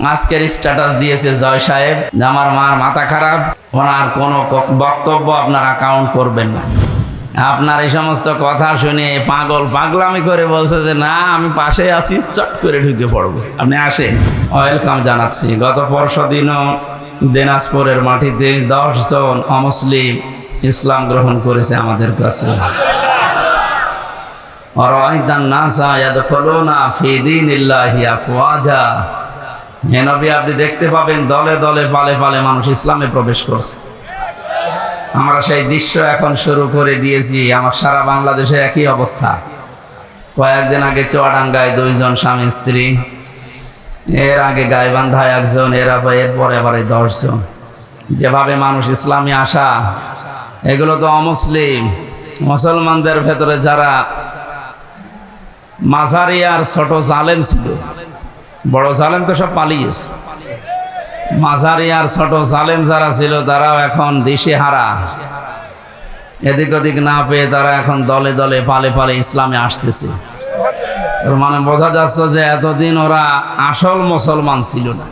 আজকের স্ট্যাটাস দিয়েছে জয় সাহেব। আমার মার মাথা খারাপ। ওনার কোনো বক্তব্য আপনারা কাউন্ট করবেন না। আপনার এই সমস্ত কথা শুনে পাগল পাগলামি করে বলছে যে, না, আমি পাশে আছি, চট করে ঢুকে পড়ব। আপনি আসেন। ওয়েলকাম জানাচ্ছি। গত পরশু দিনও দিনাজপুরের মাটিতে দশজন অমুসলিম ইসলাম গ্রহণ করেছে আমাদের কাছে। অরাইতা নাসা ইয়াদখুলুনা ফি দীনিল্লাহি আফওয়াজা। হে আপনি দেখতে পাবেন দলে দলে, পালে পালে মানুষ ইসলামে প্রবেশ করছে। আমরা সেই দৃশ্য এখন শুরু করে দিয়েছি। আমার সারা বাংলাদেশে একই অবস্থা। কয়েকদিন আগে চুয়াডাঙ্গায় দুইজন স্বামী স্ত্রী, এর আগে গাইবান্ধায় একজন, এর আবার এরপরে আবার দশজন। যেভাবে মানুষ ইসলামে আসা, এগুলো তো অমুসলিম। মুসলমানদের ভেতরে যারা মাঝারি আর ছোট জালেম ছিল বড় জালেম তো সব পালিয়েছে। মাঝারি আর ছোট জালেম যারা ছিল, তারাও এখন দিশে হারা এদিক ওদিক না পেয়ে তারা এখন দলে দলে পালে পালে ইসলামে আসতেছে। মানে বোঝা যাচ্ছে যে এতদিন ওরা আসল মুসলমান ছিল না।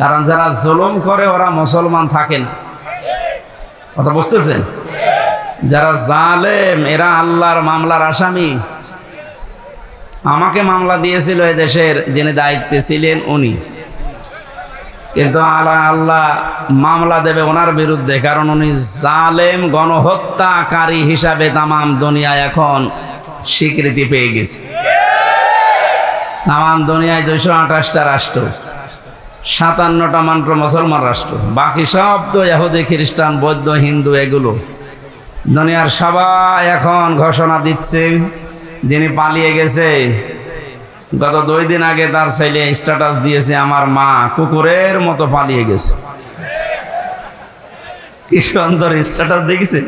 কারণ যারা জুলুম করে, ওরা মুসলমান থাকে না। কথা বুঝতেছেন? যারা জালেম, এরা আল্লাহর মামলার আসামি। আমাকে মামলা দিয়েছিল দেশের যিনি দায়িত্বে ছিলেন উনি। কিন্তু আল্লাহ আল্লাহ মামলা দেবে ওনার বিরুদ্ধে, কারণ উনি জালেম গণহত্যাকারী হিসাবে তামাম দুনিয়ায় এখন স্বীকৃতি পেয়ে গেছে। তামাম দুনিয়ায় দুইশো আঠাশটা রাষ্ট্র, সাতান্নটা মাত্র মুসলমান রাষ্ট্র, বাকি সব তো ইহুদি, খ্রিস্টান, বৌদ্ধ, হিন্দু, এগুলো। দুনিয়ার সবাই এখন ঘোষণা দিচ্ছে যিনি পালিয়ে গেছে, গত দুই দিন আগে তার ছেলে স্ট্যাটাস দিয়েছে আমার মা, কুকুরের মতো পালিয়ে গেছে। কি সুন্দর স্ট্যাটাস দেখেছে?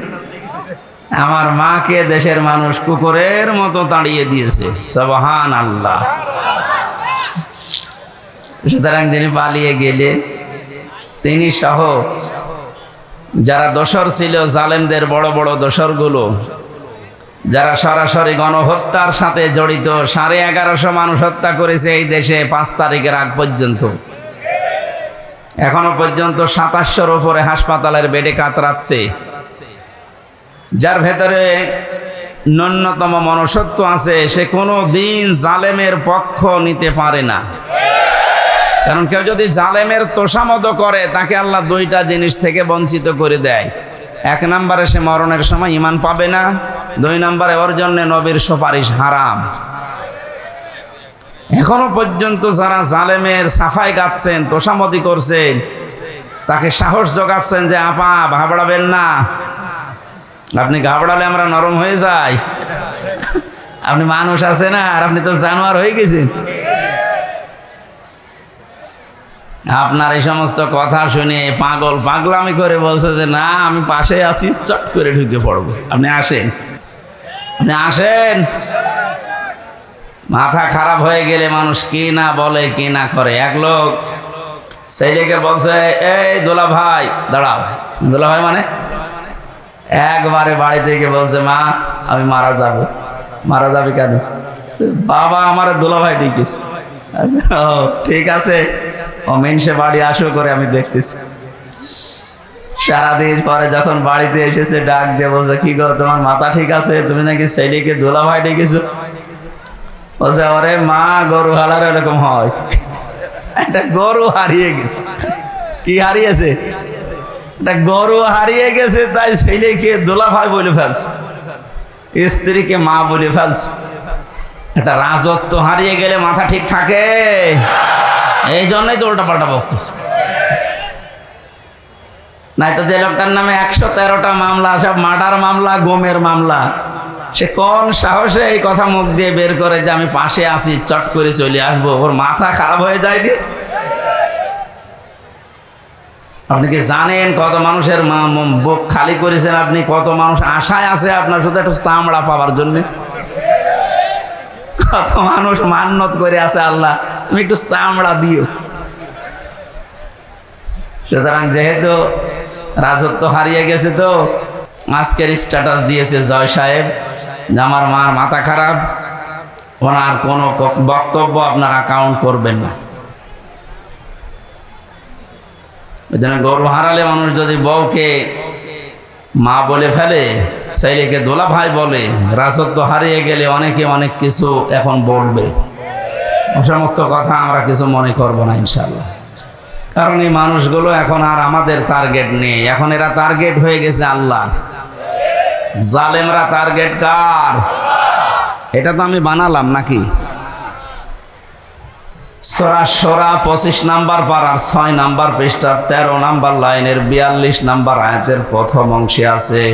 আমার মাকে দেশের মানুষ কুকুরের মতো তাড়িয়ে দিয়েছে। সবহান আল্লাহ সুতরাং যিনি পালিয়ে গেলে, তিনি সহ যারা দোসর ছিল, জালেমদের বড় বড় দোসরগুলো যারা সরাসরি গণহত্যার সাথে জড়িত, সাড়ে এগারোশো মানুষ হত্যা করেছে এই দেশে পাঁচ তারিখের আগ পর্যন্ত। এখনও পর্যন্ত সাতাশশোর উপরে হাসপাতালের বেডে কাতরাচ্ছে। যার ভেতরে ন্যূনতম মনুষ্যত্ব আছে, সে কোনো দিন জালেমের পক্ষ নিতে পারে না। কারণ কেউ যদি জালেমের তোষামত করে, তাকে আল্লাহ দুইটা জিনিস থেকে বঞ্চিত করে দেয়। এক নম্বরে সে মরণের সময় ইমান পাবে না দুই নম্বরে ওর জন্য নবীর সুপারিশ হারাম। এখনও পর্যন্ত যারা জালেমের সাফাই গাচ্ছেন, তোষামতি করছেন, তাকে সাহস জোগাচ্ছেন যে, আপা, ঘাবড়াবেন না। আপনি ঘাবড়ালে আমরা নরম হয়ে যাই। আপনি মানুষ আছে না, আর আপনি তো জানোয়ার হয়ে গেছেন। আপনার এই সমস্ত কথা শুনে পাগল পাগলামি করে বলছে যে, না, আমি পাশে আছি, চট করে ঢুকে পড়ব। আপনি আসেন। আপনি আসেন। মাথা খারাপ হয়ে গেলে মানুষ কি না বলে, কি না করে। এক লোক ছেলেকে বলছে, এই দোলা ভাই, দাঁড়াও। দোলা ভাই মানে? একবারে বাড়ি থেকে বলছে, মা, আমি মারা যাব। মারা যাবে কেন? বাবা আমার দোলা ভাই ও, ঠিক আছে। ও মেনসে বাড়ি আসো করে আমি দেখতেছি। সারাদিন পরে যখন বাড়িতে এসেছে, ডাক দিয়ে বলছে, কি গো, তোমার মাথা ঠিক আছে? তুমি নাকি ছেলেকে দোলা ভাই ডেকেছো? বলছে, ওরে মা, গরু হালার এরকম হয়। একটা গরু হারিয়ে গেছে। কি হারিয়েছে? একটা গরু হারিয়ে গেছে, তাই ছেলেকে দোলা ভাই বলে ফেলছে। স্ত্রীকে মা বলে ফেলছে। একটা রাজত্ব হারিয়ে গেলে মাথা ঠিক থাকে। এই জন্যই তো উল্টা পাল্টা বকতেছে। নাই তো যে লোকটার নামে একশো তেরোটা মামলা, সব মার্ডার মামলা, গোমের মামলা। সে কোন সাহসে এই কথা মুখ দিয়ে বের করে যে আমি পাশে আসি চট করে চলে আসব, ওর মাথা খারাপ হয়ে যায় যায়নি? আপনি কি জানেন কত মানুষের বুক খালি করেছেন? আপনি কত মানুষ আশায় আছে আপনার শুধু একটু চামড়া পাওয়ার জন্য? কত মানুষ মান্নত করে আছে আল্লাহ, তুমি একটু চামড়া দিও। সুতরাং যেহেতু রাজত্ব হারিয়ে গেছে তো, আজকের স্ট্যাটাস দিয়েছে জয় সাহেব। যে আমার মার মাথা খারাপ, ওনার কোনো বক্তব্য আপনারা কাউন্ট করবেন না। ওই জন্য গরু হারালে মানুষ যদি বউকে মা বলে ফেলে, ছেলেকে দোলা ভাই বলে, রাজত্ব হারিয়ে গেলে অনেকে অনেক কিছু এখন বলবে। সমস্ত কথা আমরা কিছু মনে করব না ইনশাল্লাহ কারণ এই মানুষগুলো এখন আর আমাদের টার্গেট নেই। এখন এরা টার্গেট হয়ে গেছে আল্লাহ। জালেমরা টার্গেট কার? এটা তো আমি বানালাম নাকি? সরা সরা পঁচিশ নাম্বার পাড়ার ছয় নাম্বার পৃষ্ঠার তেরো নাম্বার লাইনের বিয়াল্লিশ নাম্বার আয়াতের প্রথম অংশে আছে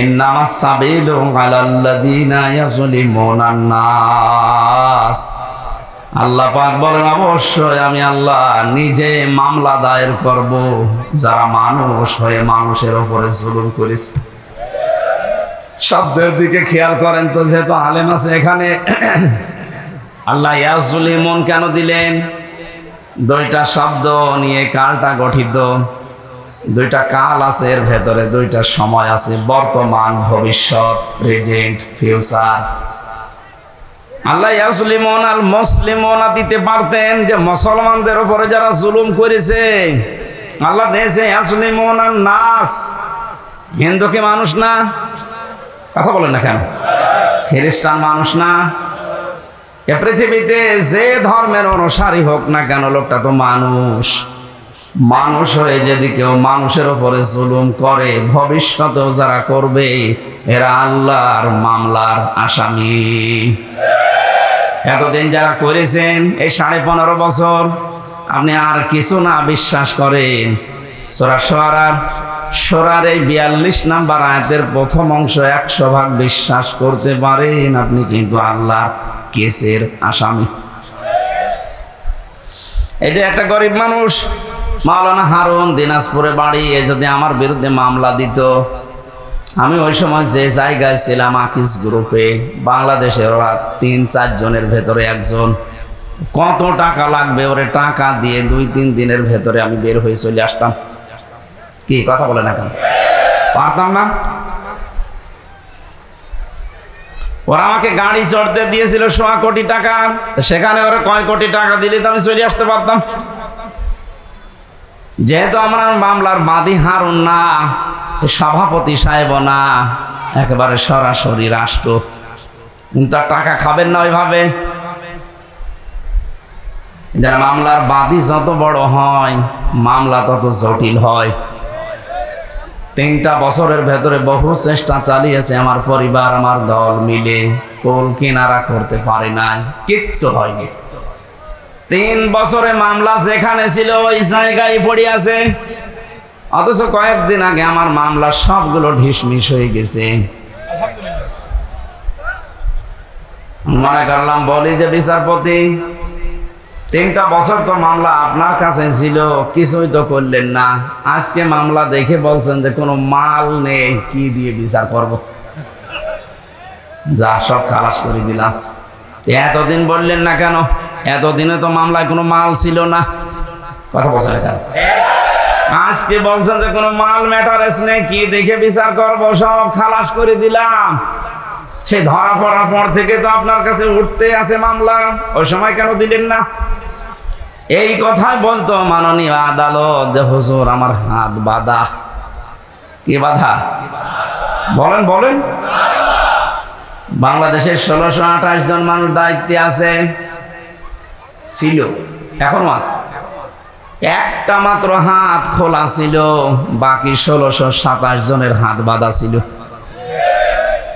ইন্নামা সাবিলু আলাল্লাযীনা ইয়াযলিমুনা নাস। আল্লাহ পাক বলেন, অবশ্যই আমি আল্লাহ নিজে মামলা দায়ের করব। যারা মানুষ হয়ে মানুষের উপরে জুলুম করেছে। শব্দের দিকে খেয়াল করেন তো, যেহেতু আলেম আছে এখানে। আল্লাহ ইয়াজুলিমন কেন দিলেন? দুইটা শব্দ নিয়ে কালটা গঠিত। দুইটা কাল আছে, এর ভেতরে দুইটা সময় আছে, বর্তমান, ভবিষ্যৎ, প্রেজেন্ট, ফিউচার। আল্লাহ ইয়াসলিমন আল মুসলিমনা দিতে পারতেন যে মুসলমানদের উপরে যারা জুলুম করেছে। আল্লাহ দিয়েছে ইয়াসলিমন আর নাস। হিন্দু কি মানুষ না? কথা বলেন না কেন? খ্রিস্টান মানুষ না? এ পৃথিবীতে যে ধর্মের অনুসারী হোক না কেন, লোকটা তো মানুষ। মানুষ হয়ে যদি কেউ মানুষের ওপরে জুলুম করে, ভবিষ্যতেও যারা করবে, এরা আল্লাহর মামলার আসামি। এতদিন যারা করেছেন, এই সাড়ে পনেরো বছর, আপনি আর কিছু না বিশ্বাস করেন। সোরার এই বিয়াল্লিশ নাম্বার আয়াতের প্রথম অংশ একশো ভাগ বিশ্বাস করতে পারেন আপনি কিন্তু আল্লাহ কেসের আসামি। এটা একটা গরিব মানুষ, মাওলানা হারুন দিনাজপুরে বাড়ি, এ যদি আমার বিরুদ্ধে মামলা দিত আমি ওই সময় যে জায়গায় ছিলাম আকিস গ্রুপে বাংলাদেশের ওরা তিন চারজনের ভেতরে একজন। কত টাকা লাগবে ওরে টাকা দিয়ে দুই, তিন দিনের ভেতরে আমি বের হয়ে চলে আসতাম। কি, কথা বলে না কেন পারতাম না? ওরা আমাকে গাড়ি চড়তে দিয়েছিল সোয়া কোটি টাকা। সেখানে ওরা কয় কোটি টাকা দিলে তো আমি চলে আসতে পারতাম। যেহেতু আমরা মামলার বাদী হারুন না সভাপতি সাহেব না, একেবারে সরাসরি রাষ্ট্র। উনি তো আর টাকা খাবেন না ওইভাবে। যারা মামলার বাদী যত বড় হয়, মামলা তত জটিল হয়। তিনটা বছরের ভেতরে বহু চেষ্টা চালিয়েছে আমার পরিবার, আমার দল মিলে। কোল কিনারা করতে পারে নাই, কিচ্ছু হয়নি। তিন বছরে মামলা যেখানে ছিল, ওই জায়গায় পড়ে আছে অথচ কয়েকদিন আগে আমার মামলা সবগুলো ঢিসমিস হয়ে গেছে। মনে করলাম বলি যে বিচারপতি, তিনটা বছর তো মামলা আপনার কাছে ছিল, কিছুই তো করলেন না। আজকে মামলা দেখে বলছেন যে কোনো মাল নেই, কি দিয়ে বিচার করব? যা সব খালাস করে দিলাম। এতদিন বললেন না কেন? এতদিনে তো মামলায় কোনো মাল ছিল না। কথা বলছেন কেন? আজকে বলছেন যে কোনো মাল ম্যাটারেস নেই, কি দেখে বিচার করব? সব খালাস করে দিলাম। সে ধরা পড়ার পর থেকে তো আপনার কাছে উঠতে আছে মামলা। ওই সময় কেন দিলেন না? এই কথাই বলতো মাননীয় আদালত, যে হুজুর, আমার হাত বাধা। কি বাধা? বলেন বলেন। বাংলাদেশের ষোলোশো আঠাশ জন মানুষ দায়িত্বে আছে। ছিল, এখনও আছে। একটা মাত্র হাত খোলা ছিল বাকি ষোলোশো সাতাশ জনের হাত বাঁধা ছিল।